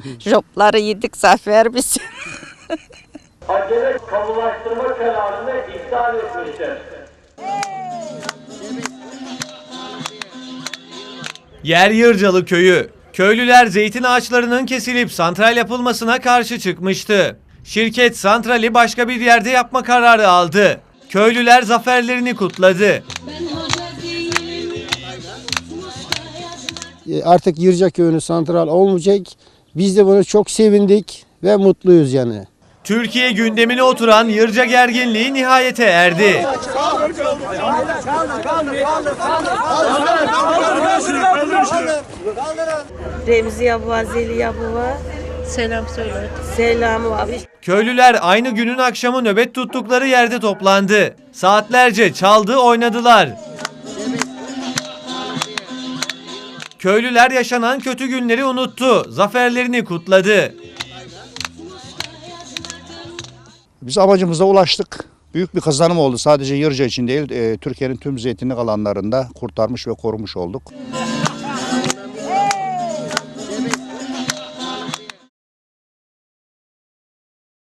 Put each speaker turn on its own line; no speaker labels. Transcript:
Jopları yedik zafer biz.
acele kamulaştırma kararını iptal etmiştir.
Yer Yırcalı köyü. Köylüler zeytin ağaçlarının kesilip santral yapılmasına karşı çıkmıştı. Şirket santrali başka bir yerde yapma kararı aldı. Köylüler zaferlerini kutladı.
E, artık Yırca Köyü'nün santral olmayacak. Biz de bunu çok sevindik ve mutluyuz yani.
Türkiye gündemine oturan Yırca gerginliği nihayete erdi.
Remzi abla, Zeliha abla.
Selam söyle.
Selam abi.
Köylüler aynı günün akşamı nöbet tuttukları yerde toplandı. Saatlerce çaldı oynadılar. Köylüler yaşanan kötü günleri unuttu. Zaferlerini kutladı.
Biz amacımıza ulaştık. Büyük bir kazanım oldu. Sadece Yırca için değil, e, Türkiye'nin tüm zeytinlik alanlarında kurtarmış ve korumuş olduk.